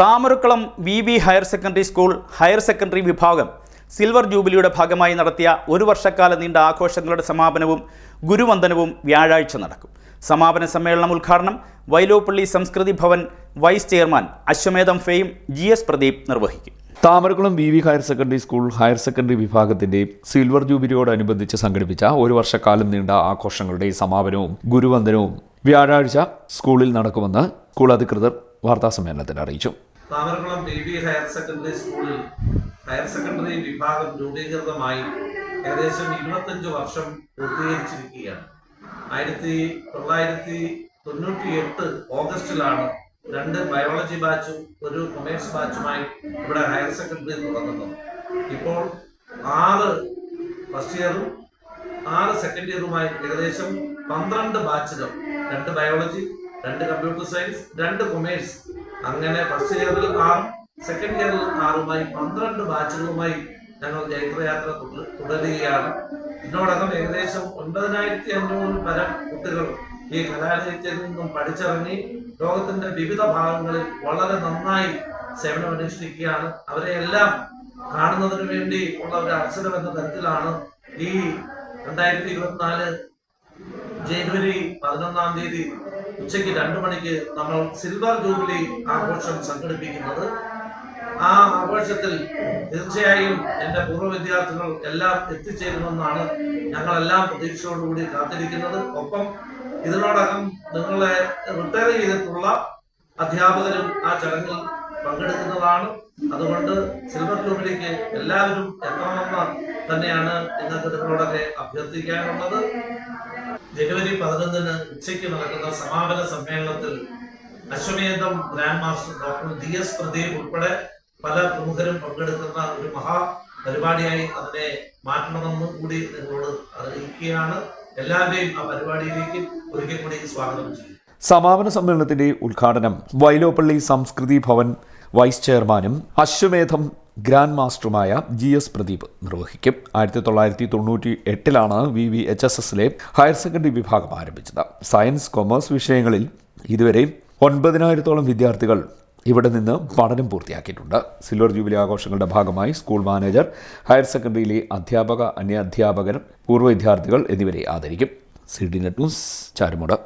Thamarakulam V V higher secondary school higher secondary വിഭാഗം silver ജൂബിലിയുടെ ഭാഗമായി നടത്തിയ ഒരു വർഷക്കാല നീണ്ട ആഘോഷങ്ങളുടെ സമാപനവും ഗുരുവന്ദനവും വ്യാഴാഴ്ച നടക്കും. സമാപന സമ്മേളനം ഉദ്ഘാടനം Vyloppilly Samskruthi Bhavan vice chairman Aswamedham fame G S Pradeep നിർവഹിക്കും. Thamarakulam V V higher secondary school higher secondary വിഭാഗത്തിന്റെ സിൽവർ ജൂബിലിയോടനുബന്ധിച്ച് സംഘടിപ്പിച്ച ഒരു വർഷക്കാലം നീണ്ട ആഘോഷങ്ങളുടെ സമാപനവും ഗുരുവന്ദനവും വ്യാഴാഴ്ച സ്കൂളിൽ നടക്കുമെന്ന് സ്കൂൾ അധികൃതർ വാർത്താസമ്മേളനത്തിൽ അറിയിച്ചു. Thamarakulam P B higher secondary സ്കൂളിൽ ഹയർ സെക്കൻഡറി വിഭാഗം രൂപീകൃതമായി ഏകദേശം ഇരുപത്തഞ്ച് വർഷം പൂർത്തീകരിച്ചിരിക്കുകയാണ്. ആയിരത്തി തൊള്ളായിരത്തി തൊണ്ണൂറ്റി എട്ട് ഓഗസ്റ്റിലാണ് രണ്ട് ബയോളജി ബാച്ചും ഒരു കൊമേഴ്സ് ബാച്ചുമായി ഇവിടെ ഹയർ സെക്കൻഡറി തുടങ്ങുന്നത്. ഇപ്പോൾ ആറ് ഫസ്റ്റ് ഇയറും ആറ് സെക്കൻഡ് ഇയറുമായി ഏകദേശം പന്ത്രണ്ട് ബാച്ചുകൾ രണ്ട് ബയോളജി രണ്ട് കമ്പ്യൂട്ടർ സയൻസ് രണ്ട് കൊമേഴ്സ് അങ്ങനെ ഫസ്റ്റ് ഇയറിൽ ആറും സെക്കൻഡ് ഇയറിൽ ആറുമായി പന്ത്രണ്ട് ബാച്ചുകളുമായി ഞങ്ങൾ ജൈത്രയാത്ര തുട- തുടരുകയാണ്. ഇതിനോടകം ഏകദേശം ഒൻപതിനായിരത്തി അഞ്ഞൂറ് പരം കുട്ടികൾ ഈ കലാലയത്തിൽ നിന്നും പഠിച്ചിറങ്ങി ലോകത്തിന്റെ വിവിധ ഭാഗങ്ങളിൽ വളരെ നന്നായി സേവനമനുഷ്ഠിക്കുകയാണ്. അവരെ എല്ലാം കാണുന്നതിന് വേണ്ടി ഉള്ള ഒരു അവസരം എന്ന തരത്തിലാണ് ഈ രണ്ടായിരത്തി ഇരുപത്തിനാല് ജനുവരി പതിനൊന്നാം തീയതി ഉച്ചയ്ക്ക് രണ്ടു മണിക്ക് നമ്മൾ സിൽവർ ജൂബിലി ആഘോഷം സംഘടിപ്പിക്കുന്നത്. ആ ആഘോഷത്തിൽ തീർച്ചയായും എന്റെ പൂർവ വിദ്യാർത്ഥികൾ എല്ലാം എത്തിച്ചേരുമെന്നാണ് ഞങ്ങളെല്ലാം പ്രതീക്ഷയോടുകൂടി കാത്തിരിക്കുന്നത്. ഒപ്പം ഇതിനോടകം നിങ്ങളെ റിട്ടയർ ചെയ്തിട്ടുള്ള അധ്യാപകരും ആ ചടങ്ങിൽ പങ്കെടുക്കുന്നതാണ്. അതുകൊണ്ട് സിൽവർ ജൂബിലിക്ക് എല്ലാവരും എത്തണമെന്ന് തന്നെയാണ് നിങ്ങൾക്ക് നിങ്ങളോടൊക്കെ അഭ്യർത്ഥിക്കാനുള്ളത്. ജനുവരി പതിനൊന്നിന് ഉച്ചയ്ക്ക് നടക്കുന്ന സമാപന സമ്മേളനത്തിൽ Aswamedham grand master doctor D S Pradeep ഉൾപ്പെടെ പല പ്രമുഖരും പങ്കെടുക്കുന്ന ഒരു മഹാ പരിപാടിയായി അതിനെ മാറ്റണമെന്ന് കൂടി നിങ്ങളോട് അറിയിക്കുകയാണ്. എല്ലാവരെയും ആ പരിപാടിയിലേക്ക് ഒരിക്കൽ കൂടി സ്വാഗതം ചെയ്യും സമാപന സമ്മേളനത്തിന്റെ ഉദ്ഘാടനം വൈലോപ്പള്ളി സംസ്കൃതി ഭവൻ വൈസ് ചെയർമാനും അശ്വമേധം ഗ്രാൻഡ് മാസ്റ്ററുമായ ജി എസ് പ്രദീപ് നിർവഹിക്കും. ആയിരത്തി തൊള്ളായിരത്തി തൊണ്ണൂറ്റി എട്ടിലാണ് വി വി എച്ച് എസ് എസിലെ ഹയർ സെക്കൻഡറി വിഭാഗം ആരംഭിച്ചത്. സയൻസ് കൊമേഴ്സ് വിഷയങ്ങളിൽ ഇതുവരെ ഒൻപതിനായിരത്തോളം വിദ്യാർത്ഥികൾ ഇവിടെ നിന്ന് പഠനം പൂർത്തിയാക്കിയിട്ടുണ്ട്. സിൽവർ ജൂബിലി ആഘോഷങ്ങളുടെ ഭാഗമായി സ്കൂൾ മാനേജർ ഹയർ സെക്കൻഡറിയിലെ അധ്യാപക അന്യ അധ്യാപകർ പൂർവ വിദ്യാർത്ഥികൾ എന്നിവരെ ആദരിക്കും. C D net news Charummood.